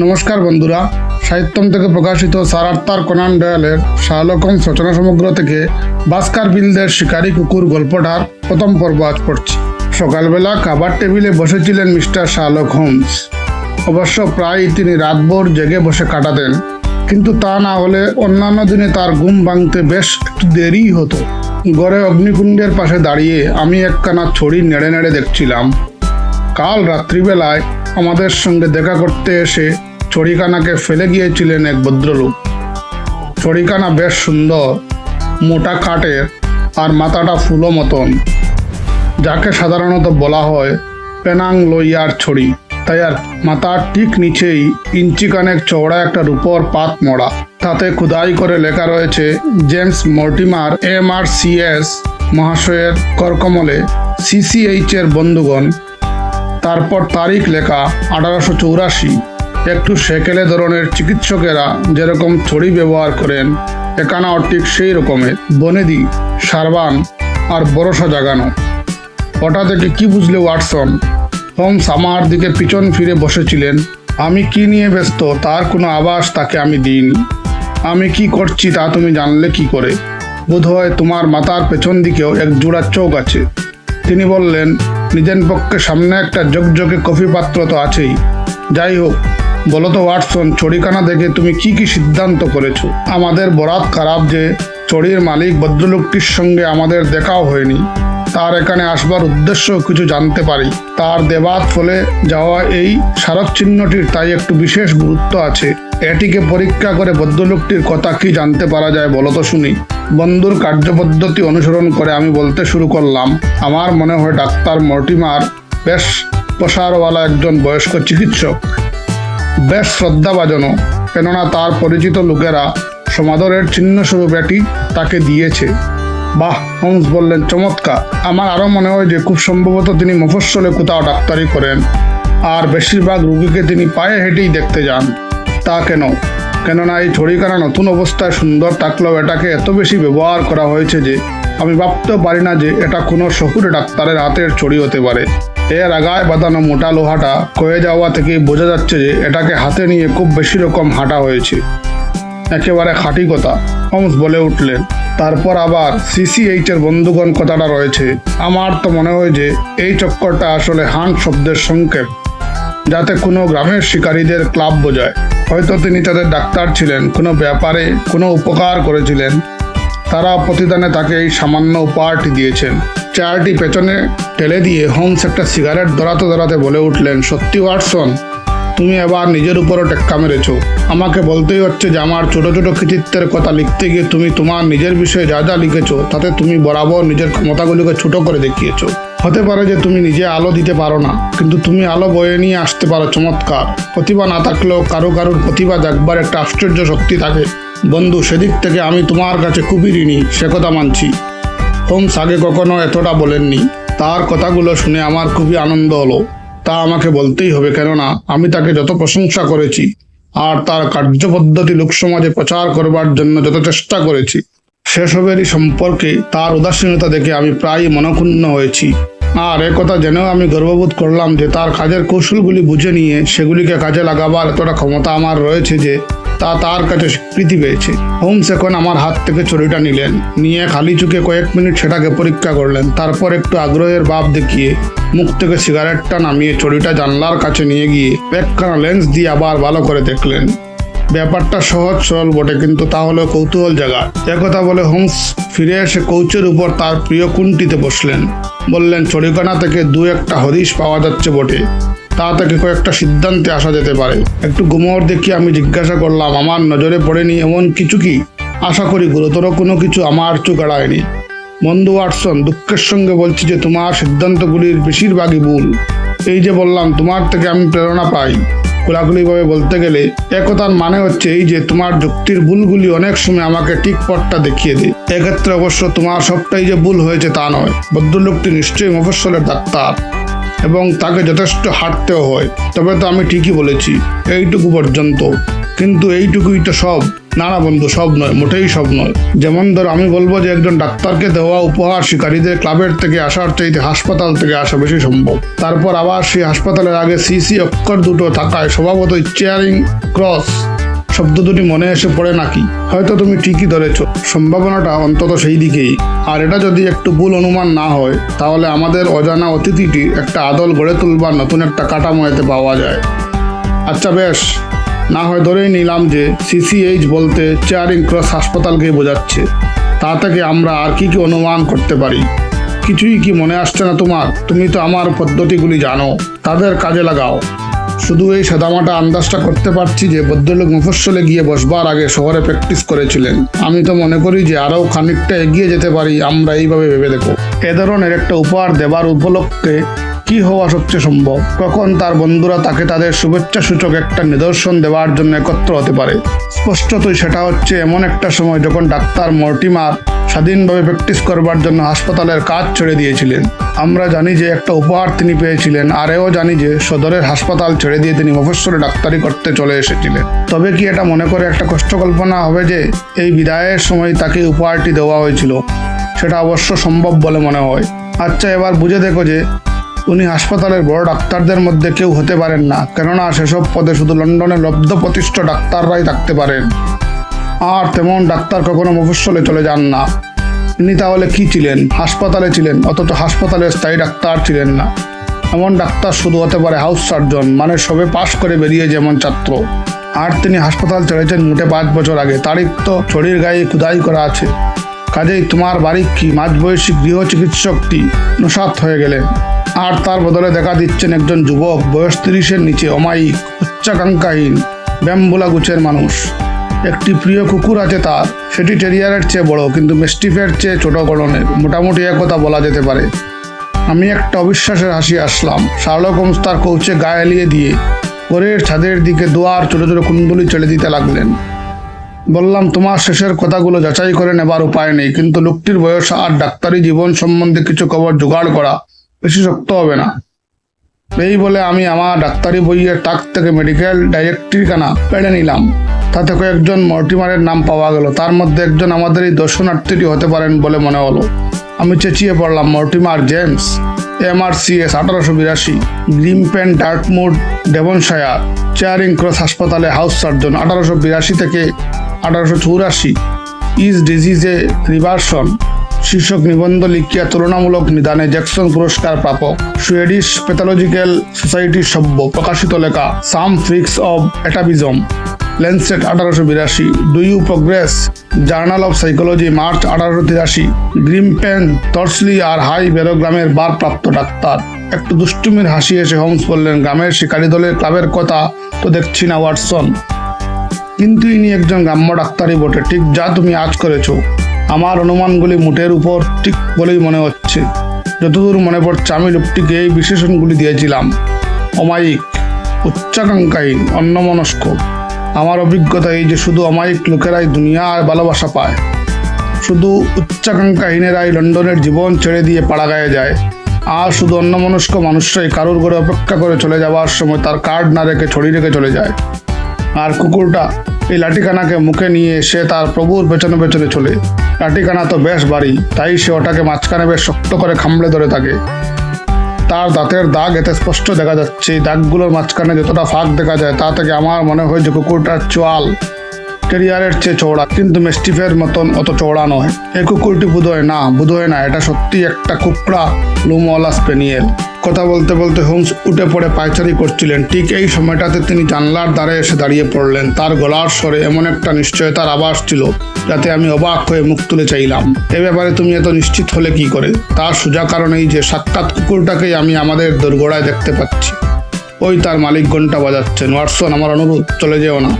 নমস্কার বন্ধুরা। সাহিত্যম থেকে প্রকাশিত সারাত্তার কোনান ডয়ালের শাহলকম সচনা সমগ্র থেকে ভাস্কার বিলদের শিকারী কুকুর গল্পটার প্রথম পর্ব আজ পড়ছি। সকালবেলা খাবার টেবিলে বসেছিলেন মিস্টার শাহলক হোমস। অবশ্য প্রায় তিনি রাতভর জেগে বসে কাটাতেন, কিন্তু তা না হলে অন্যান্য দিনে তার ঘুম ভাঙতে বেশ একটু দেরিই হতো। গড়ে অগ্নিকুণ্ডের পাশে দাঁড়িয়ে আমি একখানা ছড়ি নেড়ে নেড়ে দেখছিলাম। কাল রাত্রিবেলায় আমাদের সঙ্গে দেখা করতে এসে ছড়িখানাকে ফেলে গিয়েছিলেন এক ভদ্রলোক। ছড়িখানা বেশ সুন্দর, মোটা কাঠের আর মাথাটা ফুলো মতন। যাকে সাধারণত বলা হয় পেনাং লইয়ার ছড়ি। তাই আর মাথার ঠিক নিচেই ইঞ্চিখানেক চওড়া একটা রূপর পাত মোড়া তাতে খুদাই করে লেখা রয়েছে, James Mortimer M R C S মহাশয়ের করকমলে সিসিএইচ এর বন্ধুগণ তারপর তারিখ লেখা আঠারোশো চৌরাশি। একটু সেকেলে ধরনের চিকিৎসকেরা যেরকম ছড়ি ব্যবহার করেন একানাও ঠিক সেই রকমের। বনেদি, সারবান আর বরসা জাগানো। ওটা থেকে কি বুঝলে ওয়াটসন? হোমস আমার দিকে পিছন ফিরে বসেছিলেন। আমি কি নিয়ে ব্যস্ত? তার কোনো আভাস তাকে আমি দিইনি। আমি কি করছি তা তুমি জানলে কি করে? বোধহয় তোমার মাথার পেছন দিকেও এক জোড়া চোখ আছে। তিনি বললেন, নিজের পক্ষে সামনে একটা জগজগে কফি পাত্র তো আছেই। যাই হোক, বলো তো ওয়াটসন, ছড়িখানা দেখে তুমি কি কি সিদ্ধান্ত করেছ? আমাদের বরাত খারাপ যে ছড়ির মালিক ভদ্রলোকটির সঙ্গে আমাদের দেখাও হয়নি। তার এখানে আসবার উদ্দেশ্য কিছু জানতে পারি। তার দেবাত ফলে যাওয়া এই স্মারক চিহ্নটির তাই একটু বিশেষ গুরুত্ব আছে। এটিকে পরীক্ষা করে ভদ্রলোকটির কথা কি জানতে পারা যায় বলো তো শুনি। বন্ধুর কার্যপদ্ধতি অনুসরণ করে আমি বলতে শুরু করলাম। আমার মনে হয় ডাক্তার মর্টিমার বেশ প্রসারওয়ালা একজন বয়স্ক চিকিৎসক। বেশ শ্রদ্ধাভাজনও, কেননা তার পরিচিত লোকেরা সমাদরের চিহ্নস্বরূপ এটি তাকে দিয়েছে। বাহ হোমস বললেন, চমৎকার। আমার আরও মনে হয় যে খুব সম্ভবত তিনি মফস্বলে কোথাও ডাক্তারি করেন। আর বেশিরভাগ রুগীকে তিনি পায়ে হেঁটেই দেখতে যান। তা কেন? কেননা এই ছড়িখানা নতুন অবস্থায় সুন্দর থাকলেও এটাকে এত বেশি ব্যবহার করা হয়েছে যে আমি ভাবতেও পারি না যে এটা কোনো শহুরে ডাক্তারের হাতের ছড়ি হতে পারে। এর আগায় বাঁধানো মোটা লোহাটা কয়ে যাওয়া থেকেই বোঝা যাচ্ছে যে এটাকে হাতে নিয়ে খুব বেশি রকম হাঁটা হয়েছে। একেবারে খাঁটি কথা হোমস বলে উঠলেন। তারপর আবার সিসিএইচ এর বন্ধুগণ কথাটা রয়েছে। আমার তো মনে হয় যে এই চক্করটা আসলে হান শব্দের সংক্ষেপ যাতে কোনো গ্রামের শিকারীদের ক্লাব বোঝায়। হয়তো তিনি তাদের ডাক্তার ছিলেন, কোনো ব্যাপারে কোনো উপকার করেছিলেন। তারা প্রতিদানে তাকে এই সামান্য উপহারটি দিয়েছেন। চারটি পেছনে ঠেলে দিয়ে হোমস একটা সিগারেট ধরাতে ধরাতে বলে উঠলেন, সত্যি ওয়াটসন, তুমি এবার নিজের উপরও টেক্কা মেরেছ। আমাকে বলতেই হচ্ছে যে আমার ছোট ছোট কৃতিত্বের কথা লিখতে গিয়ে তুমি তোমার নিজের বিষয়ে যা যা লিখেছো, তাতে তুমি বরাবর নিজের ক্ষমতাগুলিকে ছোট করে দেখিয়েছো। হতে পারে যে তুমি নিজে আলো দিতে পারো না, কিন্তু তুমি আলো বয়ে নিয়ে আসতে পারো, চমৎকার। প্রতিভা না থাকলেও কারও কারোর প্রতিভা জাগবার একটা আশ্চর্য শক্তি থাকে। বন্ধু, সেদিক থেকে আমি তোমার কাছে খুবই ঋণী, সে কথা মানছি। হোমস আগে কখনো এতটা বলেননি। তার কথাগুলো শুনে আমার খুবই আনন্দ হলো। তা আমাকে বলতেই হবে, কেননা আমি তাকে যত প্রশংসা করেছি, আর তার কার্যপদ্ধতি লোকসমাজে প্রচার করবার জন্য যত চেষ্টা করেছি সেসবেরই সম্পর্কে তার উদাসীনতা দেখে আমি প্রায় মনক্ষুণ্ণ হয়েছি। আর কথা জেনেও আমি গর্ববোধ করলাম যে তার কাজের কৌশলগুলি বুঝে নিয়ে সেগুলিকে কাজে লাগাবার এতটা ক্ষমতা আমার রয়েছে যে তা তার কাছে স্বীকৃতি পেয়েছে। হোমস এখন আমার হাত থেকে ছড়িটা নিলেন। নিয়ে খালি চুকে কয়েক মিনিট সেটাকে পরীক্ষা করলেন। তারপর একটু আগ্রহের ভাব দেখিয়ে মুখ থেকে সিগারেটটা নামিয়ে ছড়িটা জানলার কাছে নিয়ে গিয়ে একখানা লেন্স দিয়ে আবার ভালো করে দেখলেন। ব্যাপারটা সহজ, সরল বটে, কিন্তু তা হলো কৌতূহল জায়গা একথা বলে হোমস ফিরে এসে কৌচের উপর তার প্রিয় কুণ্ঠিতে বসলেন। বললেন ছড়িখানা থেকে দু একটা হদিশ পাওয়া যাচ্ছে বটে। তা থেকে কয়েকটা সিদ্ধান্তে আসা যেতে পারে। একটু গুমর দেখি আমি জিজ্ঞাসা করলাম, আমার নজরে পড়েনি এমন কিছু কি? আশা করি গুরুতর কোনো কিছু আমার চোখ এড়ায়নি। বন্ধু ওয়াটসন, দুঃখের সঙ্গে বলছি যে তোমার সিদ্ধান্তগুলির বেশিরভাগই ভুল। এই যে বললাম, তোমার থেকে আমি প্রেরণা পাই। খোলাখুলিভাবে বলতে গেলে একতার মানে হচ্ছে এই যে তোমার যুক্তির ভুলগুলি অনেক সময় আমাকে ঠিক পথটা দেখিয়ে দেয়। এক্ষেত্রে অবশ্য তোমার সবটাই যে ভুল হয়েছে তা নয় ভদ্রলোকটি নিশ্চয়ই মফস্বলের ডাক্তার এবং তাকে যথেষ্ট হাঁটতেও হয়। তবে তো আমি ঠিকই বলেছি, এইটুকু পর্যন্ত। কিন্তু এইটুকুই তো সব। না না বন্ধু, সব নয়, মোটেই সব নয়। যেমন ধর আমি বলব যে একজন ডাক্তারকে দেওয়া উপহার শিকারীদের ক্লাবের থেকে আসার চাইতে হাসপাতাল থেকে আসা বেশি সম্ভব। তারপর আবার সেই হাসপাতালের আগে সিসি অক্ষর দুটো থাকায় স্বভাবতই চেয়ারিং, ক্রস শব্দ দুটি মনে এসে পড়ে নাকি? হয়তো তুমি ঠিকই ধরেছ, সম্ভাবনাটা অন্তত সেই দিকেই। আর এটা যদি একটু ভুল অনুমান না হয়, তাহলে আমাদের অজানা অতিথিটি একটা আদল গড়ে তুলবার নতুন একটা কাঠামো এতে পাওয়া যায়। আচ্ছা বেশ। না হয় ধরেই নিলাম যে সিসিএইচ বলতে চেয়ারিং ক্রস হাসপাতালকেই বোঝাচ্ছে। তা থেকে আমরা আর কি কি অনুমান করতে পারি? কিছুই কি মনে আসছে না তোমার? তুমি তো আমার পদ্ধতিগুলি জানো। তাদের কাজে লাগাও। শুধু এই সাদামাটা আন্দাজটা করতে পারছি যে ভদ্রলোক মুফস্বলে গিয়ে বসবার আগে শহরে প্র্যাকটিস করেছিলেন। আমি তো মনে করি যে আরও খানিকটা এগিয়ে যেতে পারি, আমরা এইভাবে ভেবে দেখো এ ধরনের একটা উপহার দেবার উপলক্ষে কি হওয়া সবচেয়ে সম্ভব? কখন তার বন্ধুরা তাকে তাদের শুভেচ্ছা সূচক একটা নিদর্শন দেওয়ার জন্য একত্র হতে পারে? স্পষ্টতই সেটা হচ্ছে এমন একটা সময় যখন ডাক্তার মর্টিমার স্বাধীনভাবে প্র্যাকটিস করবার জন্য হাসপাতালের কাজ ছেড়ে দিয়েছিলেন। আমরা জানি যে একটা উপহার তিনি পেয়েছিলেন, আর এও জানি যে সদরের হাসপাতাল ছেড়ে দিয়ে তিনি মফস্বরে ডাক্তারি করতে চলে এসেছিলেন। তবে কি এটা মনে করে একটা কষ্ট কল্পনা হবে যে এই বিদায়ের সময় তাকে উপহারটি দেওয়া হয়েছিল? সেটা অবশ্য সম্ভব বলে মনে হয়। আচ্ছা এবার বুঝে দেখো যে উনি হাসপাতালের বড় ডাক্তারদের মধ্যে কেউ হতে পারেন না। কেননা সেসব পদে শুধু লন্ডনে লব্ধ প্রতিষ্ঠ ডাক্তাররাই থাকতে পারেন। আর তেমন ডাক্তার কখনো মফস্বলে চলে যান না। ইনি তাহলে কি ছিলেন? হাসপাতালে ছিলেন, অথচ হাসপাতালে স্থায়ী ডাক্তার ছিলেন না। এমন ডাক্তার শুধু হতে পারে হাউস সার্জন মানে সবে পাশ করে বেরিয়ে যেমন ছাত্র। আর তিনি হাসপাতাল ছেড়েছেন মোটে পাঁচ বছর আগে। তারিখ তো ছড়ির গায়ে খুদাই করা আছে। কাজেই তোমার বাড়ি কি? মাঝবয়সী গৃহ চিকিৎসকটি নসাত হয়ে গেলেন। আর তার বদলে দেখা দিচ্ছেন একজন যুবক, বয়স তিরিশের নিচে, অমায়িক, উচ্চাকাঙ্ক্ষাহীন, ব্যাম্বুলা গুছের মানুষ। একটি প্রিয় কুকুর আছে তার। সেটি টেরিয়ারের চেয়ে বড়, কিন্তু মেস্টিফের চেয়ে ছোট গড়নের মোটামুটি একথা বলা যেতে পারে। আমি একটা অবিশ্বাসের হাসি আসলাম। শার্লক হোমস তার কৌচে গায়ে এলিয়ে দিয়ে ঘরের ছাদের দিকে দুয়ার ছোট ছোট কুণ্ডলি চলে দিতে লাগলেন। বললাম, তোমার শেষের কথাগুলো যাচাই করে নেবার উপায় নেই, কিন্তু লোকটির বয়স আর ডাক্তারি জীবন সম্বন্ধে কিছু খবর জোগাড় করা বেশি শক্ত হবে না। এই বলে আমি আমার ডাক্তারি বইয়ের টাক থেকে মেডিকেল ডাইরেক্টরিখানা পেড়ে নিলাম। তাতে কয়েকজন মর্টিমারের নাম পাওয়া গেল। তার মধ্যে একজন আমাদের এই দর্শনার্থীটি হতে পারেন বলে মনে হলো। আমি চেঁচিয়ে পড়লাম Mortimer James M R C S আঠারোশো বিরাশি Grimpen Dartmoor Devonshire Charing Cross হাসপাতালে হাউস সার্জন আঠারোশো বিরাশি থেকে আঠারোশো চৌরাশি। ইজ ডিজিজে রিভার্সন শীর্ষক নিবন্ধ লিখিয়া তুলনামূলক নিদানে জ্যাকসন পুরস্কার প্রাপক, সুয়েডিশ প্যাথোলজিক্যাল সোসাইটির সভ্য, প্রকাশিত লেখা সাম ফ্রিক্স অব অ্যাটাবিজম ল্যান্সেট আঠারোশো বিরাশি, do you progress, journal of psychology, March আঠারোশো তিরাশি, গ্রিম পেন তর্সলি আর হাই বেরোগ্রামের বারপ্রাপ্ত ডাক্তার। একটু দুষ্টুমির হাসি এসে হোমস বললেন, গ্রামের শিকারী দলের ক্লাবের কথা তো দেখছি না, ওয়াটসন। কিন্তু ইনি একজন গ্রাম্য ডাক্তারই বটে। ঠিক যা তুমি আজ করেছ আমার অনুমানগুলি মুটের উপর ঠিক বলেই মনে হচ্ছে। যতদূর মনে পড়ছে, আমি লোকটিকে এই বিশেষণগুলি দিয়েছিলাম। অমায়িক, উচ্চাকাঙ্ক্ষাহীন, অন্যমনস্ক। আমার অভিজ্ঞতা এই যে শুধু অমায়িক লোকেরাই দুনিয়ার ভালোবাসা পায়। শুধু উচ্চাকাঙ্ক্ষাহীনেরাই লন্ডনের জীবন ছেড়ে দিয়ে পাড়া গায়ে যায়। আর শুধু অন্যমনস্ক মানুষরাই কারুর ঘরে অপেক্ষা করে চলে যাওয়ার সময় তার কার্ড না রেখে ছড়িয়ে রেখে চলে যায়। আর কুকুরটা এই লাঠিখানাকে মুখে নিয়ে সে তার প্রভুর পেছনে পেছনে চলে। লাঠিখানা তো বেশ বাড়ি তাই সে ওটাকে মাঝখানে বেশ শক্ত করে খামড়ে ধরে থাকে। তার দাঁতের দাগ এতে স্পষ্ট দেখা যাচ্ছে। এই দাগগুলোর মাঝখানে যতটা ফাঁক দেখা যায়, তা থেকে আমার মনে হয় যে কুকুরটার চোয়াল ক্যারিয়ারের চেয়ে চওড়া, কিন্তু মেস্টিফের মতন অত চওড়া নয়। এই কুকুরটি বোধহয় না বোধহয় না, এটা সত্যি একটা কুকড়া লুমওয়ালা স্পেনিয়েল। কথা বলতে বলতে হোমস উঠে পড়ে পায়চারি করছিলেন। ঠিক এই সময়টাতে তিনি জানলার দ্বারে এসে দাঁড়িয়ে পড়লেন। তার গলার স্বরে এমন একটা নিশ্চয়তার আভাস ছিল, যাতে আমি অবাক হয়ে মুখ তুলে চাইলাম। এ ব্যাপারে তুমি এত নিশ্চিত হলে কি করে? তার সোজা কারণেই যে সাক্ষাৎ কুকুরটাকেই আমি আমাদের দোরগোড়ায় দেখতে পাচ্ছি। ওই তার মালিক ঘণ্টা বাজাচ্ছেন। ওয়াটসন, আমার অনুরোধ, চলে যেও না।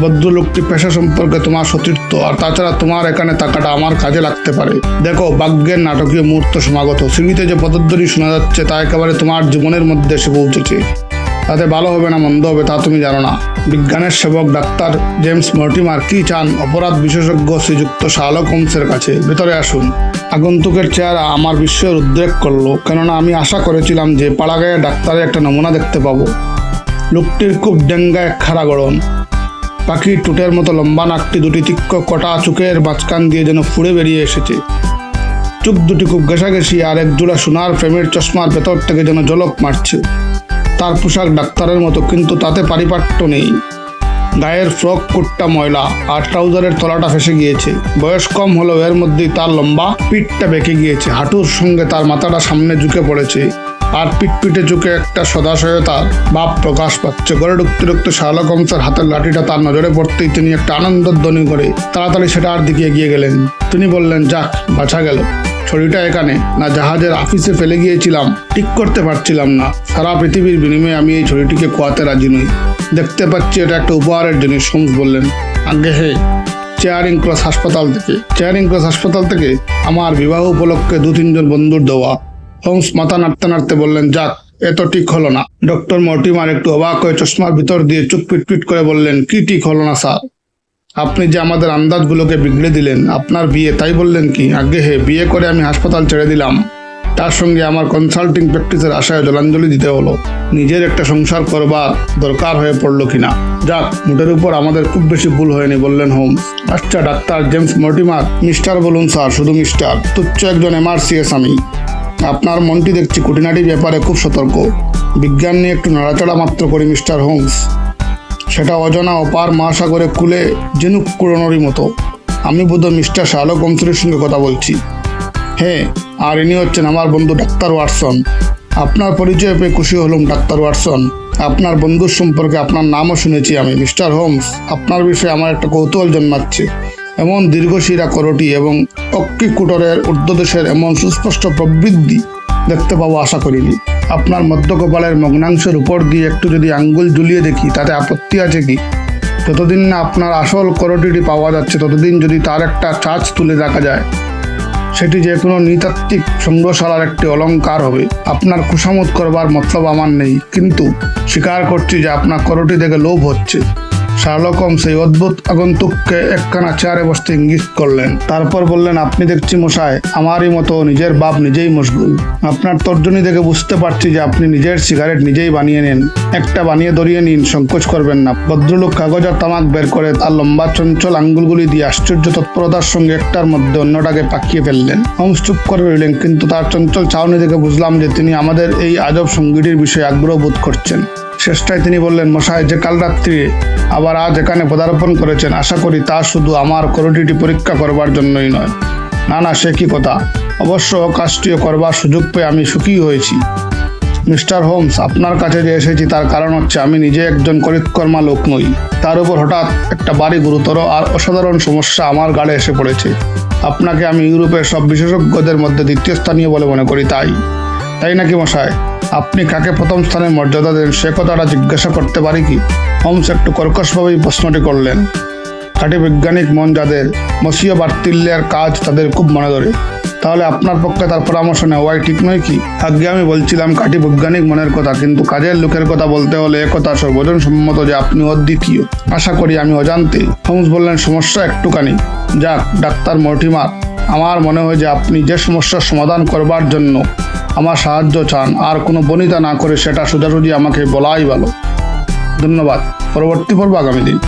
ভদ্রলোকটি পেশা সম্পর্কে তোমার সতীর্থ, আর তাছাড়া তোমার এখানে থাকাটা আমার কাজে লাগতে পারে। দেখো, ভাগ্যের নাটকীয় মুহূর্ত সমাগত। সিঁড়িতে যে পদধ্বনি শোনা যাচ্ছে, তা একেবারে তোমার জীবনের মধ্যে এসে পৌঁছেছে। তাতে ভালো হবে না, মন্দ হবে, তা তুমি জানো না। বিজ্ঞানের সেবক ডাক্তার জেমস মর্টিমার কি চান? অপরাধ বিশেষজ্ঞ শ্রীযুক্ত শালক হোমসের কাছে। ভেতরে আসুন। আগন্তুকের চেহারা আমার বিস্ময়ের উদ্রেক করল, কেননা আমি আশা করেছিলাম যে পাড়াগাঁয়ের ডাক্তারের একটা নমুনা দেখতে পাবো। লোকটির খুব ডেঙ্গায় খাড়া গড়ন। পাখির টুটের মতো লম্বা নাকটি দুটি তীক্ষ্ণ কটা চোখের মাঝখান দিয়ে যেন ফুড়ে বেরিয়ে এসেছে। চোখ দুটি খুব ঘেঁষাঘেঁষি আর এক জোড়া সোনার ফ্রেমের চশমার ভেতর থেকে যেন জলক মারছে। তার পোশাক ডাক্তারের মতো, কিন্তু তাতে পারিপাট্য নেই। গায়ের ফ্রক কুটটা ময়লা আর ট্রাউজারের তলাটা ফেসে গিয়েছে। বয়স কম হলেও এর মধ্যেই তার লম্বা পিঠটা বেঁকে গিয়েছে। হাঁটুর সঙ্গে তার মাথাটা সামনে ঝুঁকে পড়েছে। আর পিঠে ঝুঁকে একটা সদাশয়তার ভাব প্রকাশ পাচ্ছে। ঘরে ঢুকতে ঢুকতে শাহলক হোমসের হাতের লাঠিটা তার নজরে পড়তেই তিনি একটা আনন্দধ্বনি করে তাড়াতাড়ি সেটার দিকে এগিয়ে গেলেন। তিনি বললেন, যাক, বাছা গেল। ছড়িটা এখানে। না জাহাজের অফিসে ফেলে গিয়েছিলাম। ঠিক করতে পারছিলাম না। সারা পৃথিবীর বিনিময়ে আমি এই ছড়িটিকে খোয়াতে রাজি নই। দেখতে পাচ্ছি এটা একটা উপহারের জিনিস, হোমস বললেন। আগে হে, চেয়ারিং ক্রস হাসপাতাল থেকে। চেয়ারিং ক্রস হাসপাতাল থেকে আমার বিবাহ উপলক্ষে দু তিনজন বন্ধুর দেওয়া। হোমস মাথা নাড়তে নাড়তে বললেন, যাক, এ তো ঠিক হলো না। ডক্টর মর্টিমার একটু অবাক হয়ে চশমার ভিতর দিয়ে চুপ পিট পিট করে বললেন, কি ঠিক হলো না, স্যার? আপনি যে আমাদের আন্দাজগুলোকে বিগড়ে দিলেন, আপনার বিয়ে, তাই বললেন কি? আগে হে, বিয়ে করে আমি হাসপাতাল ছেড়ে দিলাম। তার সঙ্গে আমার কনসাল্টিং প্র্যাকটিসের আশায় জলাঞ্জলি দিতে হলো। নিজের একটা সংসার করবার দরকার হয়ে পড়ল কিনা? যাক, মুটের উপর আমাদের খুব বেশি ভুল হয়নি, বললেন হোমস আচ্ছা ডাক্তার জেমস মর্টিমার, মিস্টার বলুন, স্যার, শুধু মিস্টার, তুচ্ছ একজন এমআরসিএস আমি। আপনার মনটি দেখছি খুঁটিনাটি ব্যাপারে খুব সতর্ক। বিজ্ঞান নিয়ে একটু নাড়াচাড়া মাত্র করি, মিস্টার হোমস। সেটা অজানা অপার মহাসাগরে কুলে জেনুক কুড়োনোরই মতো। আমি বোধ মিস্টার শাহলক হোমসের সঙ্গে কথা বলছি। হ্যাঁ আর ইনি হচ্ছেন আমার বন্ধু ডাক্তার ওয়াটসন। আপনার পরিচয় পেয়ে খুশি হলাম, ডাক্তার ওয়াটসন। আপনার বন্ধুর সম্পর্কে আপনার নামও শুনেছি আমি, মিস্টার হোমস। আপনার বিষয়ে আমার একটা কৌতূহল জন্মাচ্ছে। এমন দীর্ঘশিরা করটি এবং অক্ষিকুটরের ঊর্ধ্বদেশের এমন সুস্পষ্ট প্রবৃদ্ধি দেখতে পাবো আশা করিনি। আপনার মধ্যকপালের মগ্নাংশের উপর দিয়ে একটু যদি আঙ্গুল ঝুলিয়ে দেখি, তাতে আপত্তি আছে কি? যতদিন না আপনার আসল করটিটি পাওয়া যাচ্ছে, ততদিন যদি তার একটা চার্জ তুলে দেখা যায়, সেটি যে কোনো নৃতাত্ত্বিক সংগ্রহশালার একটি অলঙ্কার হবে। আপনার খুশামত করবার মতলব আমার নেই, কিন্তু স্বীকার করছি যে আপনার করটি দেখে লোভ হচ্ছে। শার্লকম সেই অদ্ভুত আগন্তুককে একখানা চেয়ারে বসতে ইঙ্গিত করলেন। তারপর বললেন, আপনি দেখছি মশাই আমারই মতো নিজের বাপ নিজেই মশগুল। আপনার তর্জনী দেখে বুঝতে পারছি যে আপনি নিজের সিগারেট নিজেই বানিয়ে নেন। একটা বানিয়ে ধরিয়ে নিন, সংকোচ করবেন না। ভদ্রলোক কাগজ আর তামাক বের করে তার লম্বা চঞ্চল আঙ্গুলগুলি দিয়ে আশ্চর্য তৎপরতার সঙ্গে একটার মধ্যে অন্যটাকে পাকিয়ে ফেললেন। হোমস চুপ করে রইলেন, কিন্তু তার চঞ্চল চাউনি দেখে বুঝলাম যে তিনি আমাদের এই আজব সঙ্গীটির বিষয়ে আগ্রহ বোধ করছেন। শেষটায় তিনি বললেন মশাই যে কাল রাত্রি আবার আজ এখানে পদার্পণ করেছেন। আশা করি তা শুধু আমার করটিটি পরীক্ষা করবার জন্যই নয়। না না, সে কি কথা? অবশ্য কাজটিও করবার সুযোগ পেয়ে আমি সুখী হয়েছি। মিস্টার হোমস, আপনার কাছে যে এসেছি তার কারণ হচ্ছে আমি নিজে একজন করিতকর্মা লোক নই। তার উপর হঠাৎ একটা বাড়ি গুরুতর আর অসাধারণ সমস্যা আমার গাড়ে এসে পড়েছে। আপনাকে আমি ইউরোপের সব বিশেষজ্ঞদের মধ্যে দ্বিতীয় স্থানীয় বলে মনে করি, তাই। তাই নাকি মশাই? আপনি কাকে প্রথম স্থানের মর্যাদা দেন সে কথাটা জিজ্ঞাসা করতে পারি কি? হোমস একটু কর্কশভাবেই প্রশ্নটি করলেন। খাঁটি বৈজ্ঞানিক মন যাদের মসীয় বার্তিল্যের কাজ তাদের খুব মনে ধরে। তাহলে আপনার পক্ষে তার পরামর্শ নেওয়াই ঠিক নয় কি? আগে আমি বলছিলাম কাটি বৈজ্ঞানিক মনের কথা, কিন্তু কাজের লোকের কথা বলতে হলে একথা সর্বজন সম্মত যে আপনি অদ্বিতীয়। আশা করি আমি অজান্তে। হোমস বললেন, সমস্যা একটুখানি। যাক, ডাক্তার মর্টিমার, আমার মনে হয় যে আপনি যে সমস্যার সমাধান করবার জন্য আমার সাহায্য চান। আর কোনো বনিতা না করে সেটা সোজাসুজি আমাকে বলাই ভালো। ধন্যবাদ। পরবর্তী পর্ব আগামী দিন।